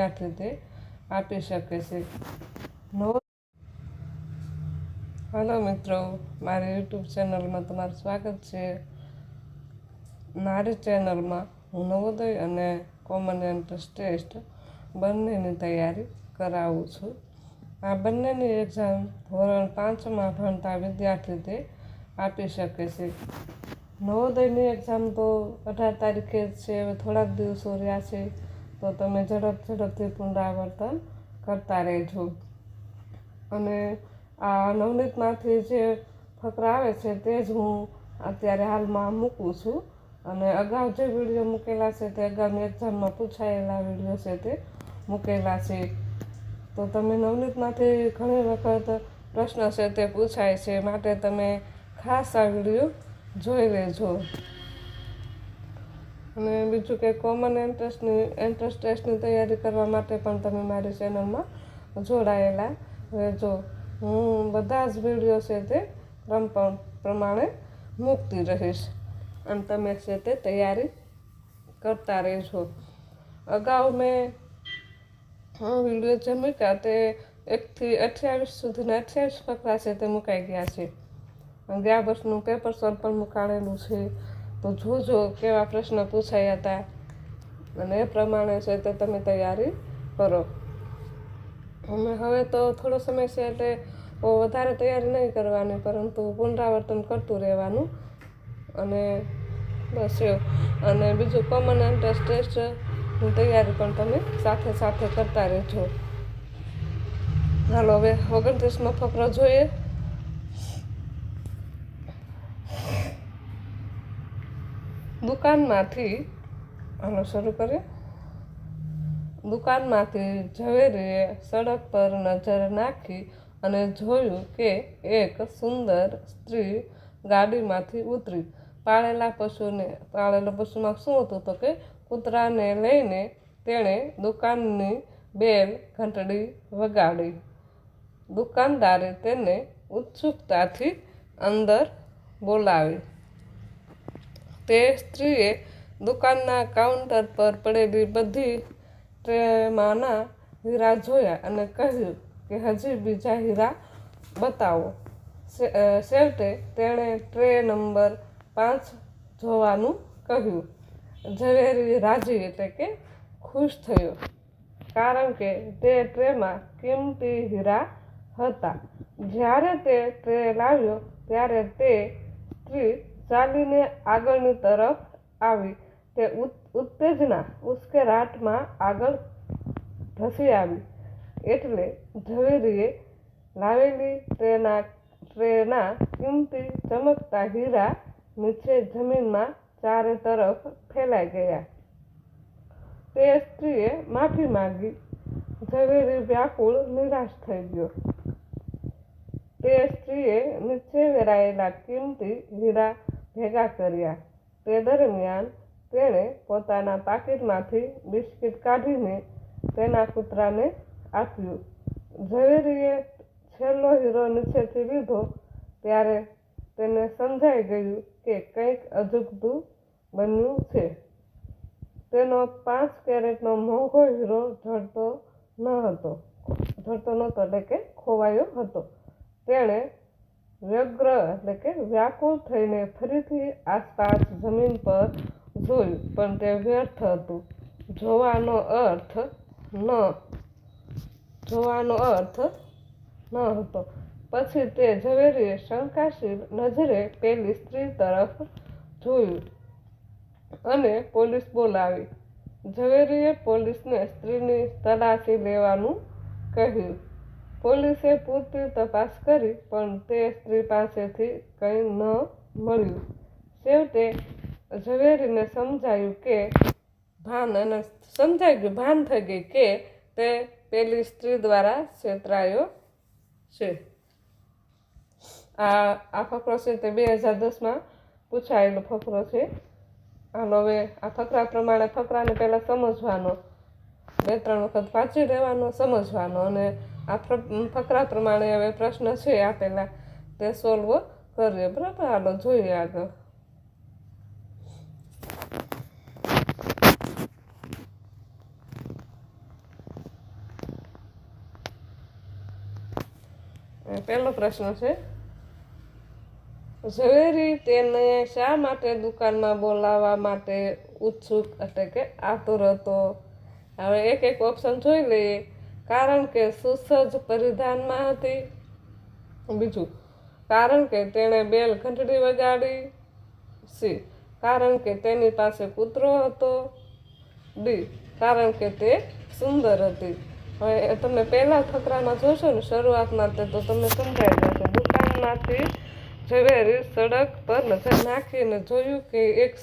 વિદ્યાર્થી તે આપી શકે છે. નવો હલો મિત્રો, મારી યુટ્યુબ ચેનલમાં તમારું સ્વાગત છે. મારી ચેનલમાં હું નવોદય અને કોમન એન્ટ્રન્સ ટેસ્ટ બંનેની તૈયારી કરાવું છું. આ બંનેની એક્ઝામ ધોરણ પાંચમાં ભણતા વિદ્યાર્થી તે આપી શકે છે. નવોદયની એક્ઝામ તો અઢાર તારીખે જ છે, હવે થોડાક દિવસો રહ્યા છે. તો તમે ઝડપ ઝડપથી પુનરાવર્તન કરતા રહેજો. અને આ નવનીતમાંથી જે ફકરા આવે છે તે જ હું અત્યારે હાલમાં મૂકું છું. અને અગાઉ જે વીડિયો મૂકેલા છે તે અગાઉની એક્ઝામમાં પૂછાયેલા વીડિયો છે તે મૂકેલા છે. તો તમે નવનીતમાંથી ઘણી વખત પ્રશ્ન છે તે પૂછાય છે. માટે તમે ખાસ આ વીડિયો જોઈ લેજો. અને બીજું કે કોમન એન્ટ્રન્સની એન્ટ્રન્સ ટેસ્ટની તૈયારી કરવા માટે પણ તમે મારી ચેનલમાં જોડાયેલા રહેજો. હું બધા જ વીડિયો છે તે ક્રમ પ્રમાણે મૂકતી રહીશ. અને તમે છે તે તૈયારી કરતા રહેજો. અગાઉ મેં વીડિયો જે મૂક્યા તે એકથી અઠ્યાવીસ સુધીના અઠ્યાવીસ ફકરા છે તે મુકાઈ ગયા છે. ગયા વર્ષનું પેપર સોલ્વ પણ મુકાડેલું છે. તો જોજો કેવા પ્રશ્ન પૂછાયા હતા અને એ પ્રમાણે છે તે તમે તૈયારી કરો. અમે હવે તો થોડો સમય છે એટલે વધારે તૈયારી નહીં કરવાની, પરંતુ પુનરાવર્તન કરતું રહેવાનું. અને બસ અને બીજું કોમન એન્ટ્રન્સ તૈયારી પણ તમે સાથે સાથે કરતા રહેજો. હાલો, હવે ઓગણત્રીસમાં ફકરો જોઈએ દુકાનમાંથી, આનો શરૂ કરીએ. દુકાનમાંથી ઝવેરીએ સડક પર નજર નાખી અને જોયું કે એક સુંદર સ્ત્રી ગાડીમાંથી ઉતરી. પાળેલા પશુને, પાળેલા પશુમાં શું હતું તો કે કૂતરાને લઈને તેણે દુકાનની બેલ ઘંટડી વગાડી. દુકાનદારે તેને ઉત્સુકતાથી અંદર બોલાવી. તે સ્ત્રીએ દુકાનના કાઉન્ટર પર પડેલી બધી ટ્રેમાંના હીરા જોયા અને કહ્યું કે, હજી બીજા હીરા બતાવો. છેવટે તેણે ટ્રે નંબર પાંચ જોવાનું કહ્યું. ઝવેરી રાજી એટલે કે ખુશ થયો. કારણ કે તે ટ્રેમાં કિંમતી હીરા હતા. જ્યારે તે ટ્રે લાવ્યો, ત્યારે તે સ્ત્રી ચાલીને આગળની તરફ આવી. તે ઉત્તેજના ઉશ્કેરાટમાં આગળ ધસી આવી. એટલે ઝવેરીએ લાવેલી ટ્રેના ટ્રેના કિંમતી ચમકતા હીરા નીચે જમીનમાં ચારે તરફ ફેલાઈ ગયા. તે સ્ત્રીએ માફી માંગી. ઝવેરી વ્યાકુળ નિરાશ થઈ ગયો. તે સ્ત્રીએ નીચે વેરાયેલા કિંમતી હીરા ભેગા કર્યા. તે દરમિયાન તેણે પોતાના પાકીટમાંથી બિસ્કિટ કાઢીને તેના કૂતરાને આપ્યું. ઝવેરીએ છેલ્લો હીરો નીચેથી લીધો, ત્યારે તેને સમજાઈ ગયું કે કંઈક અજુગતું બન્યું છે. તેનો પાંચ કેરેટનો મોંઘો હીરો જડતો ન હતો. જડતો નહોતો એટલે કે ખોવાયો હતો. તેણે વ્યગ્ર એટલે કે વ્યાકુળ થઈને ફરીથી આસપાસ જમીન પર જોયું, પણ તે વ્યર્થ હતું. જોવાનો અર્થ ન, જોવાનો અર્થ ન હતો. પછી તે ઝવેરીએ શંકાશીલ નજરે પેલી સ્ત્રી તરફ જોયું અને પોલીસ બોલાવી. ઝવેરીએ પોલીસને સ્ત્રીની તલાશી લેવાનું કહ્યું. પોલીસે પૂરતી તપાસ કરી, પણ તે સ્ત્રી પાસેથી કંઈ ન મળ્યું. છેવટે ઝવેરીને સમજાયું કે ભાન અને સમજાઈ ગયું, ભાન થઈ ગઈ કે તે પેલી સ્ત્રી દ્વારા છેતરાયો છે. આ આ ફકરો છે તે બે હજાર દસમાં પૂછાયેલો ફકરો છે. આનો હવે આ ફકરા પ્રમાણે ફકરાને પહેલાં સમજવાનો, બે ત્રણ વખત વાંચી રહેવાનો સમજવાનો અને આ ફકરા પ્રમાણે હવે પ્રશ્ન છે આપેલા તે સોલ્વ કરીએ બરાબર? હાલો જોઈએ આગળ. પહેલો પ્રશ્ન છે. ઝવેરી તેને શા માટે દુકાનમાં બોલાવવા માટે ઉત્સુક? એટલે કે આતુર હતો. હવે એક એક ઓપ્શન જોઈ લઈએ. કારણ કે સુસજ્જ પરિધાનમાં હતી. બીજું, કારણ કે તેણે બેલ ઘંટડી વગાડી સી, કારણ કે તેની પાસે કૂતરો હતો. ડી, કારણ કે તે સુંદર હતી. હવે તમે પહેલાં ફકરામાં જોશો ને શરૂઆતમાં તે તો તમને સમજાઈ જશે દુકાનમાંથી ઝવેરી સડક પર નજર નાખીને જોયું કે એક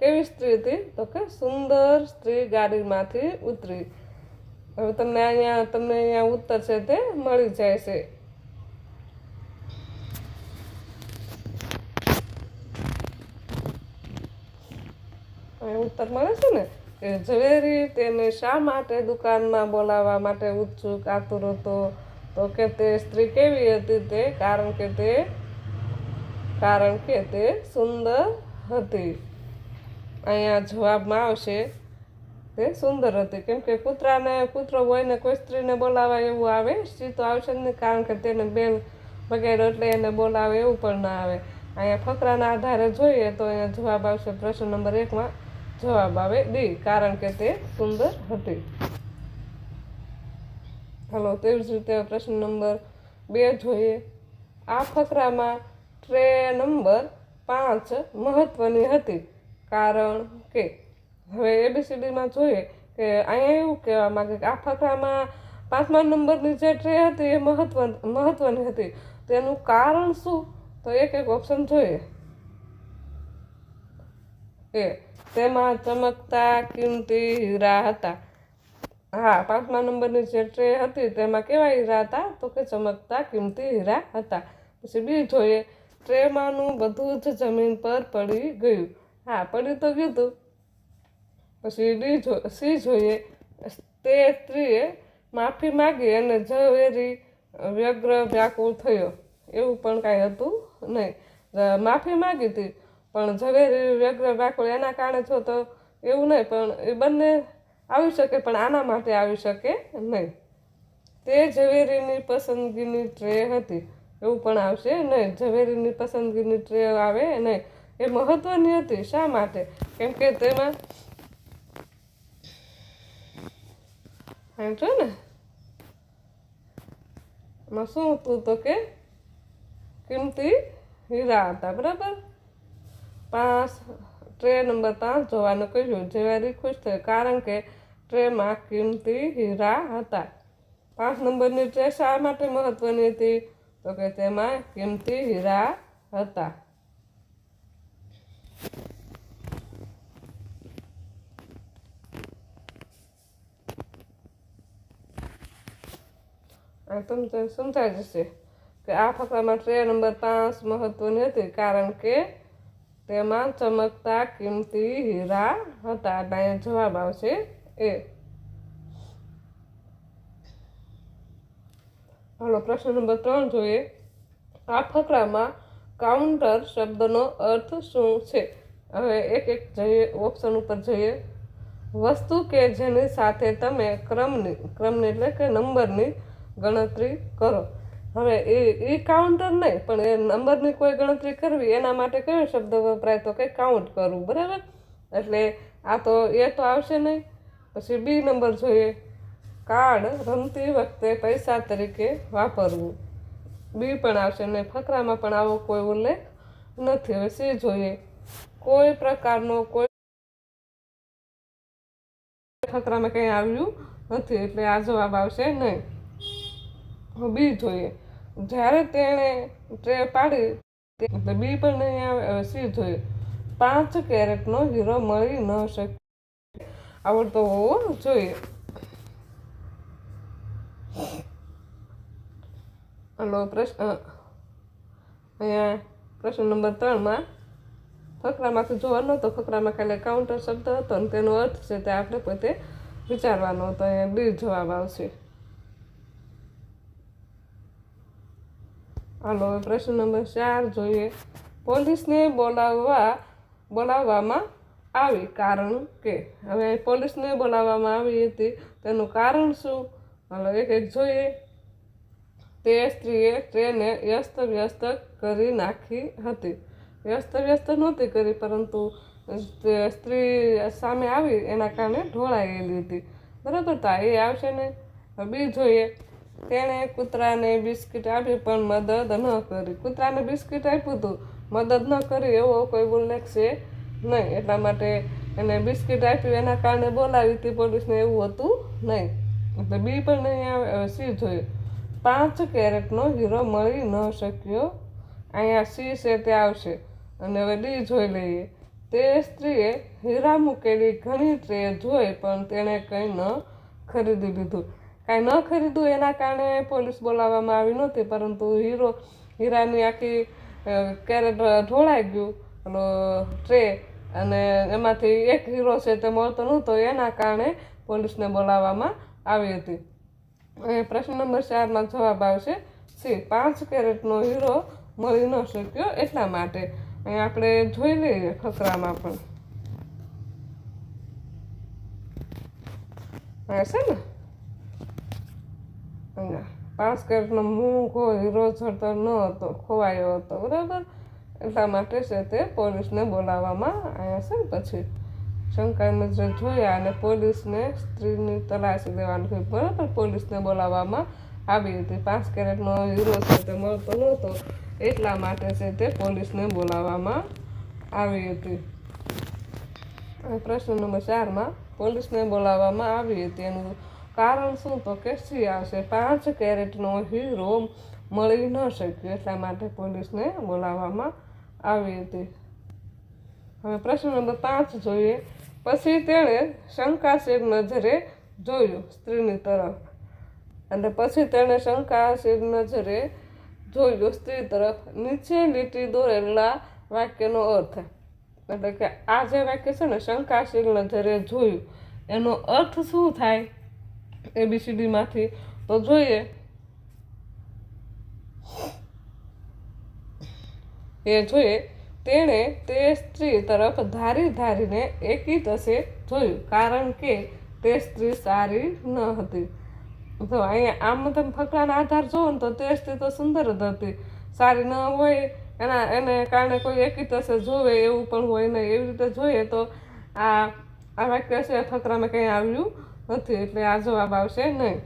કેવી સ્ત્રી હતી? તો કે સુંદર સ્ત્રી ગાડીમાંથી ઉતરી હવે તમને અહીંયા તમને અહીંયા ઉત્તર છે તે મળી જાય છે. ઉત્તર મળે છે ને? કે ઝવેરી તેને શા માટે દુકાનમાં બોલાવવા માટે ઉત્સુક, આતુર હતો? તો કે તે સ્ત્રી કેવી હતી તે? કારણ કે તે, કારણ કે તે સુંદર હતી. અહીંયા જવાબમાં આવશે તે સુંદર હતી. કેમ કે કૂતરાને, કૂતરો હોય ને કોઈ સ્ત્રીને બોલાવે એવું આવે? સીતો આવશે જ નહીં, કારણ કે તેને બેન વગેરે એટલે એને બોલાવે એવું પણ ના આવે. અહીંયા ફકરાના આધારે જોઈએ તો અહીંયા જવાબ આવશે પ્રશ્ન નંબર એકમાં. જવાબ આવે ડી, કારણ કે તે સુંદર હતી. હલો તેવી જ રીતે પ્રશ્ન નંબર બે જોઈએ. આ ફકરામાં ટ્રે નંબર પાંચ મહત્વની હતી. કારણ કે હવે એબીસીડીમાં જોઈએ કે અહીંયા એવું કહેવા માગે કે આ ફકરામાં પાંચમા નંબરની જે ટ્રે હતી એ મહત્વ મહત્વની હતી. તેનું કારણ શું? તો એક એક ઓપ્શન જોઈએ. એ, તેમાં ચમકતા, કિંમતી હીરા હતા. હા, પાંચમા નંબરની જે ટ્રે હતી તેમાં કેવા હીરા હતા? તો કે ચમકતા, કિંમતી હીરા હતા. પછી બી જોઈએ ટ્રેમાંનું બધું જ જમીન પર પડી ગયું. હા, પડી તો ગયું હતું પછી ડી જો, સી જોઈએ, તે સ્ત્રીએ માફી માગી અને ઝવેરી વ્યગ્ર વ્યાકુળ થયો. એવું પણ કાંઈ હતું નહીં. માફી માગી હતી, પણ ઝવેરી વ્યગ્ર વ્યાકુળ એના કારણે છો તો એવું નહીં, પણ એ બંને આવી શકે, પણ આના માટે આવી શકે નહીં. તે ઝવેરીની પસંદગીની ટ્રે હતી. એવું પણ આવશે નહીં. ઝવેરીની પસંદગીની ટ્રે આવે નહીં. એ મહત્ત્વની હતી. શા માટે? કેમ કે તેમાં જો ને એમાં શું હતું તો કે કિંમતી હીરા હતા બરાબર પાંચ ટ્રે નંબર પાંચ જોવાનું કહ્યું જેવારી ખુશ થઈ કારણ કે ટ્રેમાં કિંમતી હીરા હતા પાંચ નંબરની ટ્રે શા માટે મહત્વની હતી તો કે તેમાં કિંમતી હીરા હતા તમને સમજાઈ જશે. કે આ ફકરામાં ટ્રે નંબર પાંચ મહત્વની હતી, કારણ કે તેમાં ચમકતા, કિંમતી હીરા હતા. અને જવાબ આવશે એ. હાલો, પ્રશ્ન નંબર ત્રણ જોઈએ. આ ફકરામાં કાઉન્ટર શબ્દનો અર્થ શું છે? હવે એક એક જઈએ ઓપ્શન ઉપર જઈએ. વસ્તુ કે જેની સાથે તમે ક્રમની ક્રમની એટલે કે નંબરની ગણતરી કરો. હવે એ એ કાઉન્ટર નહીં, પણ એ નંબરની કોઈ ગણતરી કરવી, એના માટે કયો શબ્દ વપરાય તો કે કાઉન્ટ કરવું, બરાબર? એટલે આ તો, એ તો આવશે નહીં. પછી બી નંબર જોઈએ. કાર્ડ રમતી વખતે પૈસા તરીકે વાપરવું. બી પણ આવશે ને ફકરામાં પણ આવો કોઈ ઉલ્લેખ નથી. હવે સી જોઈએ. કોઈ પ્રકારનો કોઈ ફકરામાં કંઈ આવ્યું નથી, એટલે આ જવાબ આવશે નહીં. બી જોઈએ. જ્યારે તેણે ટ્રે પાડી, એટલે બી પણ નહીં આવે, હવે સી જોઈએ. પાંચ કેરેટનો હીરો મળી ન શકે. આવડતો હોવો જોઈએ. હલો, પ્રશ્ન અહીંયા પ્રશ્ન નંબર ત્રણમાં ફકરામાંથી જોવા નહોતો ફકરામાં ખાલી કાઉન્ટર શબ્દ હતો અને તેનો અર્થ છે તે આપણે પોતે વિચારવાનો હતો, અહીંયા બી જવાબ આવશે. હાલો હવે પ્રશ્ન નંબર ચાર જોઈએ. પોલીસને બોલાવવા, બોલાવવામાં આવી કારણ કે, હવે પોલીસને બોલાવવામાં આવી હતી. તેનું કારણ શું? હાલો, એક એક જોઈએ. તે સ્ત્રીએ ટ્રેને વ્યસ્ત વ્યસ્ત કરી નાખી હતી. વ્યસ્ત વ્યસ્ત નહોતી કરી, પરંતુ સ્ત્રી સામે આવી, એના કારણે ઢોળાયેલી હતી. બરાબર, તો એ આવશે ને? બી જોઈએ. તેણે કૂતરાને બિસ્કિટ આપી પણ મદદ ન કરી. કૂતરાને બિસ્કિટ આપ્યું હતું. મદદ ન કરી એવો કોઈ ઉલ્લેખ છે નહીં. એટલા માટે એને બિસ્કિટ આપ્યું. એના કારણે બોલાવી હતી. પોલીસને એવું હતું નહીં. એટલે બી પણ નહીં આવે. હવે સી જોયું. પાંચ કેરેટનો હીરો મળી ન શક્યો. અહીંયા સી છે, તે આવશે. અને હવે ડી જોઈ લઈએ. તે સ્ત્રીએ હીરા મૂકેલી ઘણી ટ્રે જોઈ, પણ તેણે કંઈ ન ખરીદી લીધું. કાંઈ ન ખરીદ્યું એના કારણે પોલીસ બોલાવવામાં આવી નહોતી, પરંતુ હીરો, હીરાની આખી કેરેટ ઢોળાઈ ગયું અને ટ્રે, અને એમાંથી એક હીરો છે તે મળતો નહોતો, એના કારણે પોલીસને બોલાવવામાં આવી હતી. પ્રશ્ન નંબર ચારમાં જવાબ આવશે, સી, પાંચ કેરેટનો હીરો મળી ન શક્યો એટલા માટે. અહીં આપણે જોઈ લઈએ ખતરામાં પણ. હા છે ને? કેરેટનો મૂંગો હીરો જડતો ન હતો, ખોવાયો હતો, બરાબર? એટલા માટે છે તે પોલીસને બોલાવવામાં આવ્યા છે પછી. શંકા નજરે જોયા અને પોલીસને સ્ત્રીની તલાશી લેવાનું કહ્યું. બરાબર? પોલીસને બોલાવવામાં આવી હતી. પાંચ કેરેટનો હીરો છે તે મળતો નહોતો, એટલા માટે છે તે પોલીસને બોલાવવામાં આવી હતી. પ્રશ્ન નંબર ચારમાં, પોલીસને બોલાવવામાં આવી હતી એનું કારણ શું? તો કે આવશે પાંચ કેરેટનો હીરો મળી ન શક્યો એટલા માટે પોલીસને બોલાવવામાં આવી હતી. હવે પ્રશ્ન નંબર પાંચ જોઈએ. પછી તેણે શંકાશીર નજરે જોયું સ્ત્રીની તરફ. અને પછી તેણે શંકાશીર નજરે જોયું સ્ત્રી તરફ. નીચે લીટી દોરેલા વાક્યનો અર્થ. એટલે કે આ જે વાક્ય છે ને શંકાશીલ નજરે જોયું, એનો અર્થ શું થાય? એબીસીડીમાંથી તો જોઈએ. એ જોઈએ. તેણે તે સ્ત્રી તરફ ધારી ધારીને એકી તસે જોયું, કારણ કે તે સ્ત્રી સારી ન હતી. તો અહીંયા આમ તમે ફકરાના આધાર જોવો ને તો તે સ્ત્રી તો સુંદર જ હતી. સારી ન હોય, એના, એને કારણે કોઈ એકી તસે જોવે એવું પણ હોય નહીં. એવી રીતે જોઈએ તો આ આ વાક્ય છે, ફકરામાં કંઈ આવ્યું નથી એટલે આ જવાબ આવશે નહીં.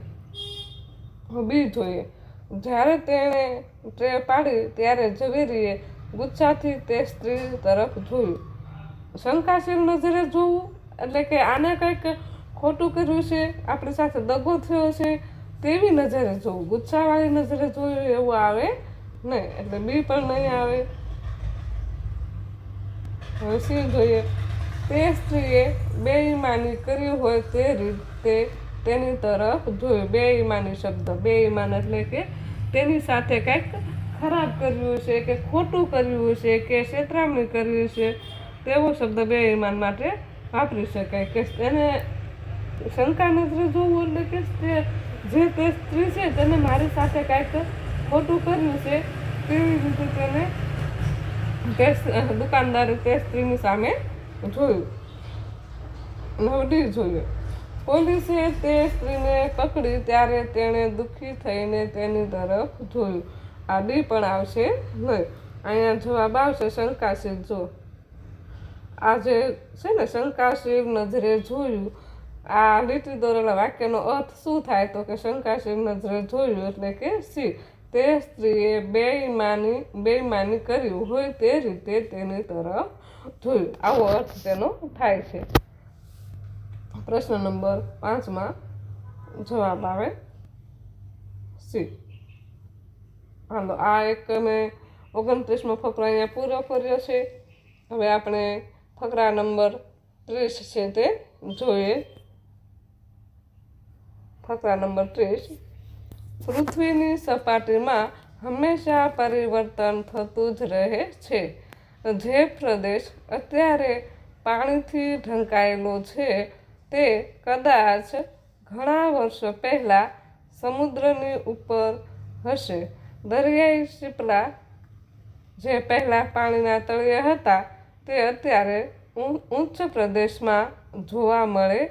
બી જોઈએ. જ્યારે તેણે ટ્રે પાડી ત્યારે ઝવેરીએ ગુચ્છાથી તે સ્ત્રી તરફ જોયું. શંકાશીલ નજરે જોવું એટલે કે આને કંઈક ખોટું કર્યું છે, આપણી સાથે દગો થયો છે તેવી નજરે જોવું. ગુસ્સાવાળી નજરે જોયું એવું આવે નહીં, એટલે બી પણ નહીં આવે. હવે સી જોઈએ, તે સ્ત્રીએ બેઈમાની કર્યું હોય તે રીતે તેની તરફ જોયું બે ઈમાની શબ્દ બે ઈમાન એટલે કે તેની સાથે કંઈક ખરાબ કર્યું છે કે ખોટું કર્યું છે કે છેતરામણી કરવી છે તેવો શબ્દ બે ઈમાન માટે વાપરી શકાય કે એને શંકા નજરે જોવું એટલે કે તે જે તે સ્ત્રી છે તેને મારી સાથે કાંઈક ખોટું કર્યું છે, તેવી રીતે તેને તે દુકાનદારે તે સ્ત્રીની સામે જોયું. નવડી જોયું. પોલીસે તે સ્ત્રીને પકડી ત્યારે તેણે દુઃખી થઈને તેની તરફ જોયું. આડી પણ આવશે નહીં. અહીંયા જવાબ આવશે શંકાશીલ. જો. આજે છે ને શંકાશીલ નજરે જોયું. આ લીટી દોરેલા વાક્યનો અર્થ શું થાય તો કે શંકાશીલ નજરે જોયું એટલે કે સી તે સ્ત્રીએ બેઈમાની બેઈમાની કર્યું હોય તે રીતે તેની તરફ જોયું. આવો અર્થ તેનો થાય છે. પ્રશ્ન નંબર પાંચમાં જવાબ આવે સી. હાલો, આ એક મેં ઓગણત્રીસમો ફકરો અહીંયા પૂરો કર્યો છે. હવે આપણે ફકરા નંબર ત્રીસ છે તે જોઈએ. ફકરા નંબર ત્રીસ. પૃથ્વીની સપાટીમાં હંમેશા પરિવર્તન થતું જ રહે છે. જે પ્રદેશ અત્યારે પાણીથી ઢંકાયેલો છે તે કદાચ ઘણા વર્ષો પહેલાં સમુદ્રની ઉપર હશે. દરિયાઈ શીપલા જે પહેલાં પાણીના તળિયે હતા, તે અત્યારે ઉચ્ચ પ્રદેશમાં જોવા મળે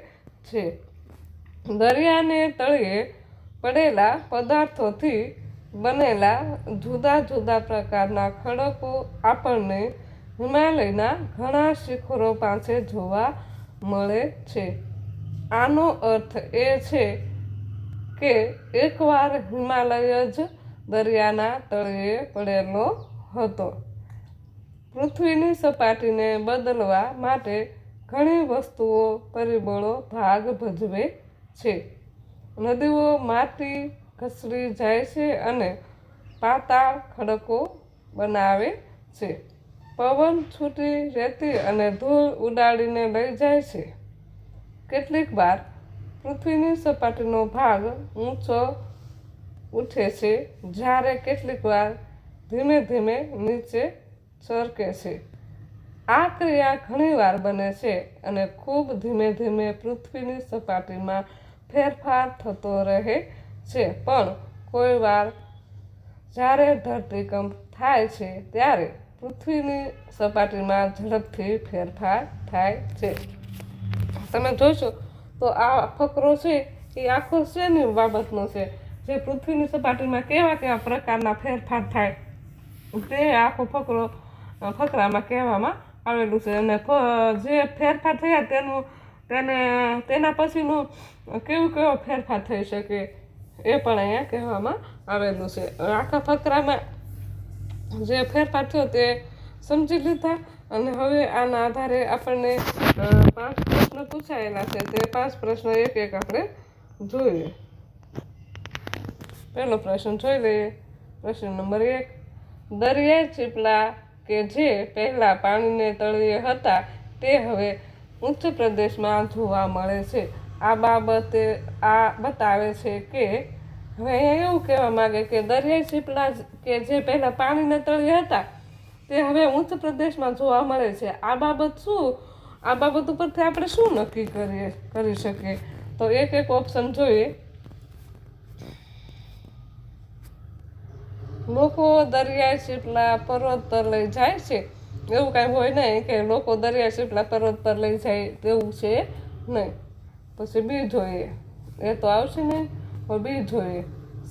છે. દરિયાને તળિયે પડેલા પદાર્થોથી બનેલા જુદા જુદા પ્રકારના ખડકો આપણને હિમાલયના ઘણા શિખરો પાસે જોવા મળે છે. આનો અર્થ એ છે કે એકવાર હિમાલય જ દરિયાના તળિયે પડેલો હતો. પૃથ્વીની સપાટીને બદલવા માટે ઘણી વસ્તુઓ પરિબળો ભાગ ભજવે છે. નદીઓ, માટી ઘસડી જાય છે અને પાતાળ ખડકો બનાવે છે. પવન છૂટી રહેતી અને ધૂળ ઉડાડીને લઈ જાય છે. કેટલીક વાર પૃથ્વીની સપાટીનો ભાગ ઊંચો ઉઠે છે, જ્યારે કેટલીક વાર ધીમે ધીમે નીચે સરકે છે. આ ક્રિયા ઘણીવાર બને છે અને ખૂબ ધીમે ધીમે પૃથ્વીની સપાટીમાં ફેરફાર થતો રહે છે. પણ કોઈ વાર જ્યારે ધરતીકંપ થાય છે, ત્યારે પૃથ્વીની સપાટીમાં ઝડપથી ફેરફાર થાય છે. તમે જોશો, તો આ ફકરો છે, એ આખો શેની બાબતનો છે? જે પૃથ્વીની સપાટીમાં કેવા કેવા પ્રકારના ફેરફાર થાય, તે આખો ફકરો, ફકરામાં કહેવામાં આવેલું છે. અને જે ફેરફાર થયા તેનું, તેને, તેના પછીનું કેવું કેવો ફેરફાર થઈ શકે, એ પણ અહીંયા કહેવામાં આવેલું છે. આખા ફકરામાં જે ફેરફાર થયો તે સમજી લીધા અને હવે આના આધારે આપણને પાંચ પ્રશ્ન પૂછાયેલા છે. તે પાંચ પ્રશ્ન એક એક આપણે જોઈએ. પહેલો પ્રશ્ન જોઈ લઈએ. પ્રશ્ન નંબર એક. દરિયાઈ ચીપલા કે જે પહેલાં પાણીને તળિયે હતા, તે હવે ઉચ્ચ પ્રદેશમાં જોવા મળે છે. આ બાબતે, આ બતાવે છે કે, હવે એવું કહેવા માગે કે દરિયાઈ ચીપલા કે જે પહેલાં પાણીને તળિયે હતા તે હવે ઉચ્ચ પ્રદેશમાં જોવા મળે છે. આ બાબત શું? આ બાબત ઉપરથી આપણે શું નક્કી કરીએ, કરી શકીએ? તો એક એક ઓપ્શન જોઈએ. લોકો દરિયાઈ શીપલા પર્વત પર લઈ જાય છે. એવું કાંઈ હોય નહીં કે લોકો દરિયાઈ શીપલા પર્વત પર લઈ જાય તેવું છે નહીં. પછી બી જોઈએ. એ તો આવશે નહીં બી જોઈએ.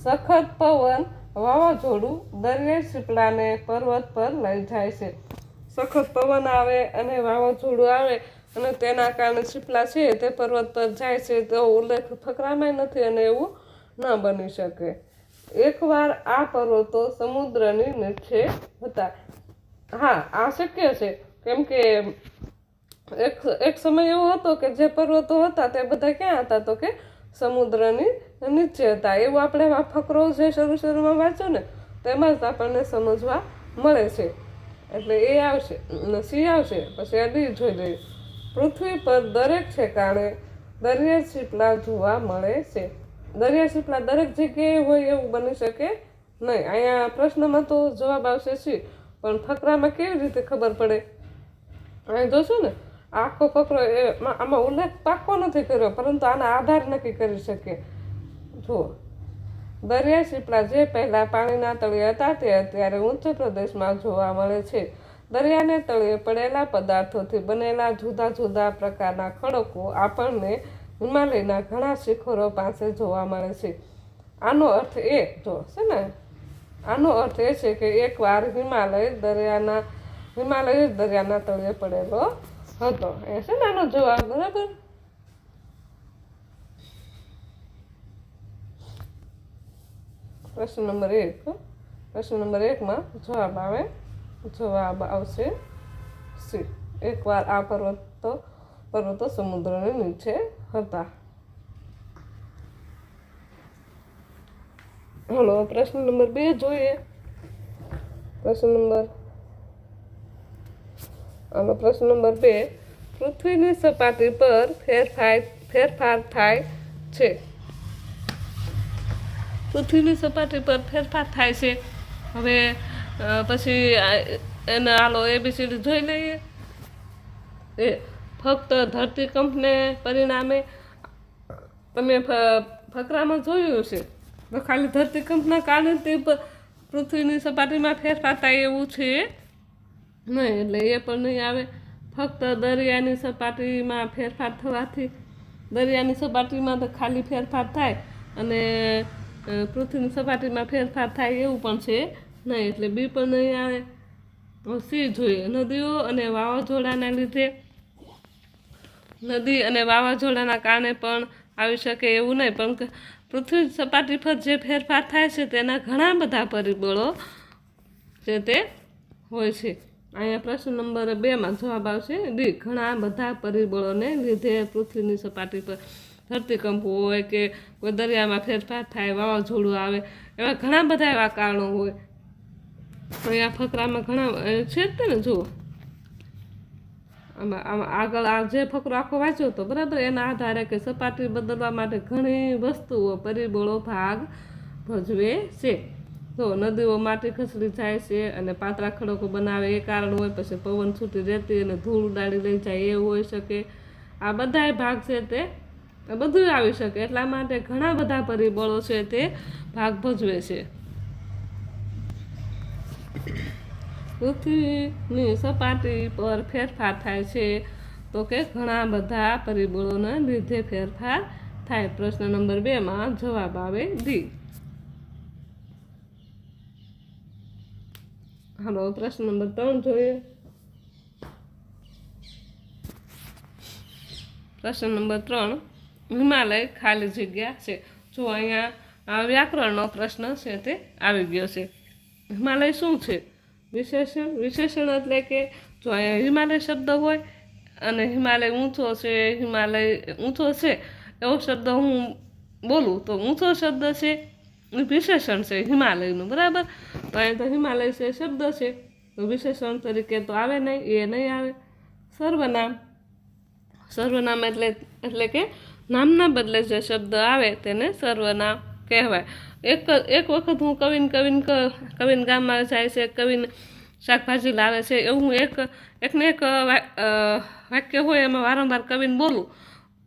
સખત પવન વાવાઝોડું દરિયાઈ શીપલાને પર્વત પર લઈ જાય છે. સખત પવન આવે અને વાવાઝોડું આવે અને તેના કારણે શીપલા છે તે પર્વત પર જાય છે તેવો ઉલ્લેખ ફકરામાં નથી અને એવું ન બની શકે. એકવાર આ પર્વતો સમુદ્રની નીચે હતા. હા, આ શક્ય છે. કેમ કે એક એક સમય એવો હતો કે જે પર્વતો હતા તે બધા ક્યાં હતા તો કે સમુદ્રની નીચે હતા એવું આપણે આ ફકરો જે શરૂ શરૂમાં વાંચ્યો ને તેમાં જ આપણને સમજવા મળે છે. એટલે એ આવશે સી આવશે, પછી આ ડી જોઈ લઈએ પૃથ્વી પર દરેક ઠેકાણે દરિયા છીપલા જોવા મળે છે. દરિયા છીપલા દરેક જગ્યાએ હોય એવું બની શકે નહીં. અહીંયા પ્રશ્નમાં તો જવાબ આવશે સી પણ ફકરામાં કેવી રીતે ખબર પડે? અહીં જોશો ને આખો ફકરો એ આમાં ઉલ્લેખ પાક્કો નથી કર્યો, પરંતુ આના આધાર નક્કી કરી શકીએ જુઓ. દરિયા શીપલા જે પહેલાં પાણીના તળિયે હતા તે અત્યારે ઉચ્ચ પ્રદેશમાં જોવા મળે છે. દરિયાને તળિયે પડેલા પદાર્થોથી બનેલા જુદા જુદા પ્રકારના ખડકો આપણને હિમાલયના ઘણા શિખરો પાસે જોવા મળે છે. આનો અર્થ એ જો છે ને? આનો અર્થ એ છે કે એકવાર હિમાલય દરિયાના હિમાલય દરિયાના તળિયે પડેલો હતો. એ છે ને આનો જવાબ, બરાબર? પ્રશ્ન નંબર એક પ્રશ્ન નંબર એકમાં જવાબ આવે, જવાબ આવશે સી એકવાર આ પર્વતો પર્વતો સમુદ્રને નીચે હતા. હલો, પ્રશ્ન નંબર બે જોઈએ. પ્રશ્ન નંબર આનો પ્રશ્ન નંબર બે, પૃથ્વીની સપાટી પર ફેરફાર ફેરફાર થાય છે. પૃથ્વીની સપાટી પર ફેરફાર થાય છે. હવે પછી એને આલો એબીસીડી જોઈ લઈએ. એ, ફક્ત ધરતીકંપને પરિણામે તમે ફકરામાં જોયું છે ખાલી ધરતીકંપના કારણે તે પૃથ્વીની સપાટીમાં ફેરફાર થાય એવું છે. નહીં, એટલે એ પણ નહીં આવે. ફક્ત દરિયાની સપાટીમાં ફેરફાર થવાથી, દરિયાની સપાટીમાં તો ખાલી ફેરફાર થાય અને પૃથ્વીની સપાટીમાં ફેરફાર થાય એવું પણ છે. નહીં, એટલે બી પણ નહીં આવે. સી જોઈએ. નદીઓ અને વાવાઝોડાના લીધે, નદી અને વાવાઝોડાના કારણે પણ આવી શકે એવું નહીં. પણ પૃથ્વી સપાટી પર જે ફેરફાર થાય છે તેના ઘણા બધા પરિબળો છે તે હોય છે. અહીંયા પ્રશ્ન નંબર બેમાં જવાબ આવશે. ડી ઘણા બધા પરિબળોને લીધે પૃથ્વીની સપાટી પર ધરતીકંપ હોય કે કોઈ દરિયામાં ફેરફાર થાય, વાવાઝોડું આવે, એવા ઘણા બધા એવા કારણો હોય. અહીંયા ફકરામાં ઘણા છે જ ને, જુઓ. આમાં આમાં આગળ આ જે ફકરો આખો વાંચ્યો હતો બરાબર એના આધારે કે સપાટી બદલવા માટે ઘણી વસ્તુઓ, પરિબળો ભાગ ભજવે છે. તો નદીઓ માટી ખસડી જાય છે અને પાતળા ખડકો બનાવે એ કારણ હોય, પછી પવન છૂટી રહેતી અને ધૂળ ઉડાડી લઈ જાય એ હોઈ શકે. આ બધાય ભાગ છે તે બધું આવી શકે. એટલા માટે ઘણા બધા પરિબળો છે તે ભાગ ભજવે છે. પૃથ્વીની સપાટી પર ફેરફાર થાય છે તો કે ઘણા બધા પરિબળોના લીધે ફેરફાર થાય. પ્રશ્ન નંબર બેમાં જવાબ આવે ડી. હાલો પ્રશ્ન નંબર ત્રણ જોઈએ પ્રશ્ન નંબર ત્રણ હિમાલય ખાલી જગ્યા છે જો અહીંયા વ્યાકરણનો પ્રશ્ન છે તે આવી ગયો છે હિમાલય શું છે વિશેષણ વિશેષણ એટલે કે જો અહીંયા હિમાલય શબ્દ હોય અને હિમાલય ઊંચો છે હિમાલય ઊંચો છે એવો શબ્દ હું બોલું તો ઊંચો શબ્દ છે વિશેષણ છે, હિમાલયનું, બરાબર? તો અહીં તો હિમાલય છે, શબ્દ છે. તો વિશેષણ તરીકે તો આવે નહીં, એ નહીં આવે. સર્વનામ. સર્વનામ એટલે એટલે કે નામના બદલે જે શબ્દ આવે તેને સર્વનામ કહેવાય. એક એક વખત હું કવિન કવિન કવિન ગામમાં જાય છે, કવિન શાકભાજી લાવે છે, એવું એક, એકને એક વાક્ય હોય એમાં વારંવાર કવિન બોલું.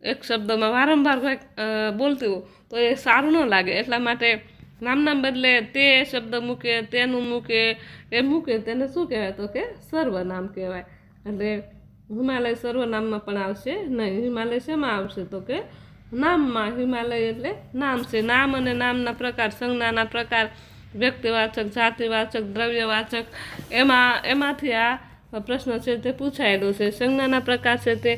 એક શબ્દમાં વારંવાર બોલતી હોઉં. તો એ સારું ન લાગે, એટલા માટે નામના બદલે તે શબ્દ મૂકે, તેનું મૂકે, એ મૂકે, તેને શું કહેવાય તો કે સર્વનામ કહેવાય. એટલે હિમાલય સર્વનામમાં પણ આવશે નહીં, હિમાલય શેમાં આવશે તો કે નામમાં, હિમાલય એટલે નામ છે. નામ અને નામના પ્રકાર, સંજ્ઞાના પ્રકાર, વ્યક્તિવાચક, જાતિવાચક, દ્રવ્યવાચક, એમાં, એમાંથી આ પ્રશ્ન છે તે પૂછાયેલો છે. સંજ્ઞાના પ્રકાર છે તે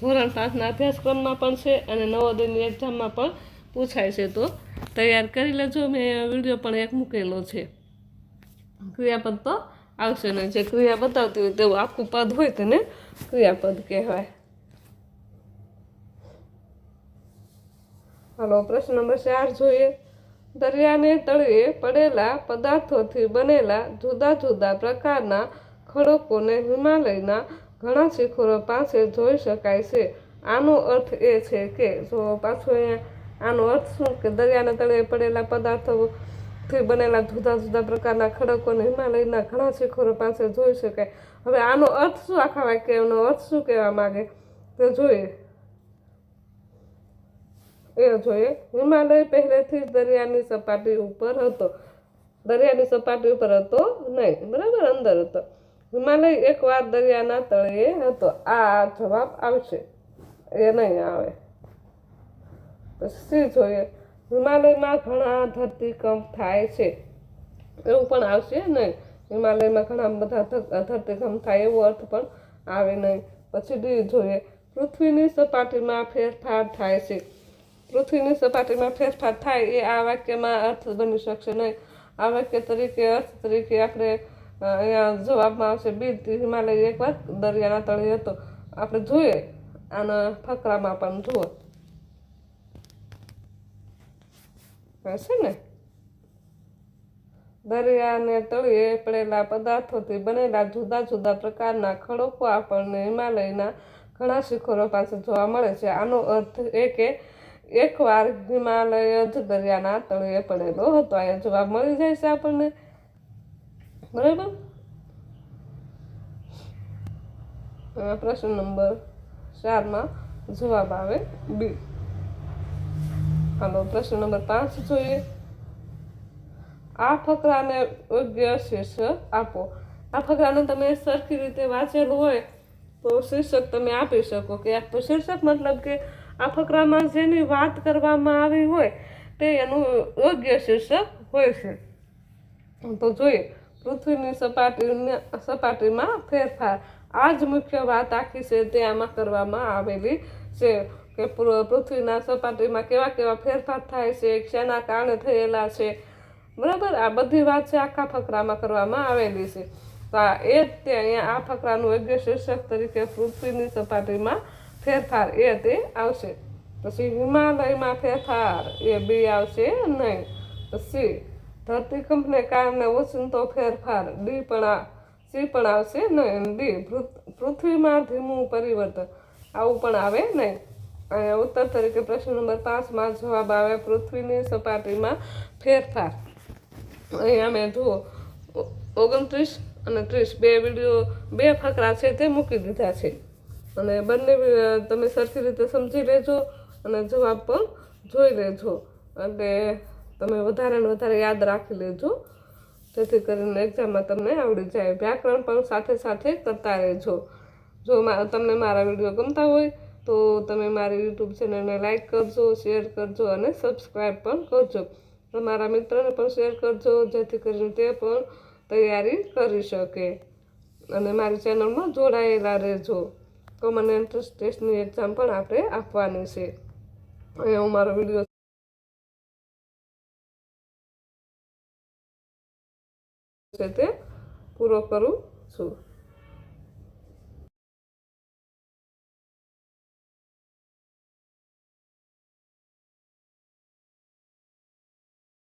ધોરણ પાંચના અભ્યાસક્રમમાં પણ છે અને નવોદયની એક્ઝામમાં પણ પૂછાય છે તો તૈયાર કરી લેજો. મેં વીડિયો પણ એક મૂકેલો છે. ક્રિયાપદ તો આવશે નહીં જે ક્રિયા બતાવતી હોય તેવું આખું પદ હોય તેને ક્રિયાપદ કહેવાય. હાલો, પ્રશ્ન નંબર ચાર જોઈએ. દરિયાને તળિયે પડેલા પદાર્થોથી બનેલા જુદા જુદા પ્રકારના ખડકોને હિમાલયના ઘણા શિખરો પાસે જોઈ શકાય છે. આનો અર્થ એ છે કે, જો પાછું અહીંયા આનો અર્થ શું? કે દરિયાના તળે પડેલા પદાર્થોથી બનેલા જુદા જુદા પ્રકારના ખડકોને હિમાલયના ઘણા શિખરો પાસે જોઈ શકાય. હવે આનો અર્થ શું? આખા વાક્યનો અર્થ શું કહેવા માંગે? તે જોઈએ. એ જોઈએ. હિમાલય પહેલેથી જ દરિયાની સપાટી ઉપર હતો. દરિયાની સપાટી ઉપર હતો નહીં. બરાબર? અંદર હતો. હિમાલય એકવાર દરિયાના તળિયે હતો. આ જવાબ આવશે. એ નહીં આવે. પછી જોઈએ હિમાલયમાં ઘણા ધરતીકંપ થાય છે. એવું પણ આવશે નહીં. હિમાલયમાં ઘણા બધા ધરતીકંપ થાય એવો અર્થ પણ આવે નહીં. પછી ડી જોઈએ પૃથ્વીની સપાટીમાં ફેરફાર થાય છે. પૃથ્વીની સપાટીમાં ફેરફાર થાય એ આ વાક્યમાં અર્થ બની શકશે નહીં. આ વાક્ય તરીકે, અર્થ તરીકે આપણે અહીંયા જવાબમાં આવશે. બી હિમાલય એકવાર દરિયાના તળે હતો. આપણે જોઈએ. આના ફકરામાં પણ જુઓ. હશે ને? દરિયાને તળિયે પડેલા પદાર્થોથી બનેલા જુદા જુદા પ્રકારના ખડકો આપણને હિમાલયના ઘણા શિખરો પાસે જોવા મળે છે. આનો અર્થ એ કે એકવાર હિમાલય જ દરિયાના તળિયે પડેલો હતો. અહીંયા જવાબ મળી જાય છે આપણને? બરાબર? પ્રશ્ન નંબર ચારમાં જવાબ આવે બી. હાલો પ્રશ્ન નંબર પાંચ જોઈએ આ ફકરાને યોગ્ય શીર્ષક આપો આ ફકરાને તમે સરખી રીતે વાંચેલું હોય તો શીર્ષક તમે આપી શકો કે શીર્ષક મતલબ કે આ ફકરામાં જેની વાત કરવામાં આવી હોય તે એનું યોગ્ય શીર્ષક હોય છે તો જોઈએ પૃથ્વીની સપાટીને સપાટીમાં ફેરફાર આ જ મુખ્ય વાત આખી છે તે આમાં કરવામાં આવેલી છે કે પૃથ્વીના સપાટીમાં કેવા કેવા ફેરફાર થાય છે, શેના કારણે થયેલા છે. બરાબર? આ બધી વાત છે આખા ફકરામાં કરવામાં આવેલી છે. તો આ એ જ તે અહીંયા આ ફકરાનું યોગ્ય શીર્ષક તરીકે પૃથ્વીની સપાટીમાં ફેરફાર એ તે આવશે. પછી હિમાલયમાં ફેરફાર એ બી આવશે નહીં. સી, ધરતીકંપને કારણે ઓચિંતો ફેરફાર, ડી પણ આ, સી પણ આવશે નહીં. ડી પૃથ્વીમાં ધીમું પરિવર્તન, આવું પણ આવે નહીં. અહીંયા ઉત્તર તરીકે પ્રશ્ન નંબર પાંચમાં જવાબ આવે પૃથ્વીની સપાટીમાં ફેરફાર. અહીંયા મેં જુઓ ઓગણત્રીસ અને ત્રીસ, બે વીડિયો, બે ફકરા છે તે મૂકી દીધા છે. અને બંને તમે સરખી રીતે સમજી લેજો અને જવાબ પણ જોઈ લેજો. એટલે તમે વધારે ને વધારે યાદ રાખી લેજો. જેથી કરીને એક્ઝામમાં તમને આવડી જાય. વ્યાકરણ પણ સાથે સાથે કરતા રહેજો. જો તમને મારા વીડિયો ગમતા હોય તો તમે મારી યુટ્યુબ ચેનલને લાઇક કરજો શેર કરજો અને સબસ્ક્રાઈબ પણ કરજો. તમારા મિત્રને પણ શેર કરજો, જેથી કરીને તે પણ તૈયારી કરી શકે. અને મારી ચેનલમાં જોડાયેલા રહેજો. કોમન એન્ટ્રન્સ ટેસ્ટની એક્ઝામ પણ આપણે આપવાની છે. અહીંયા હું મારો વીડિયો છે તે પૂરો કરું છું.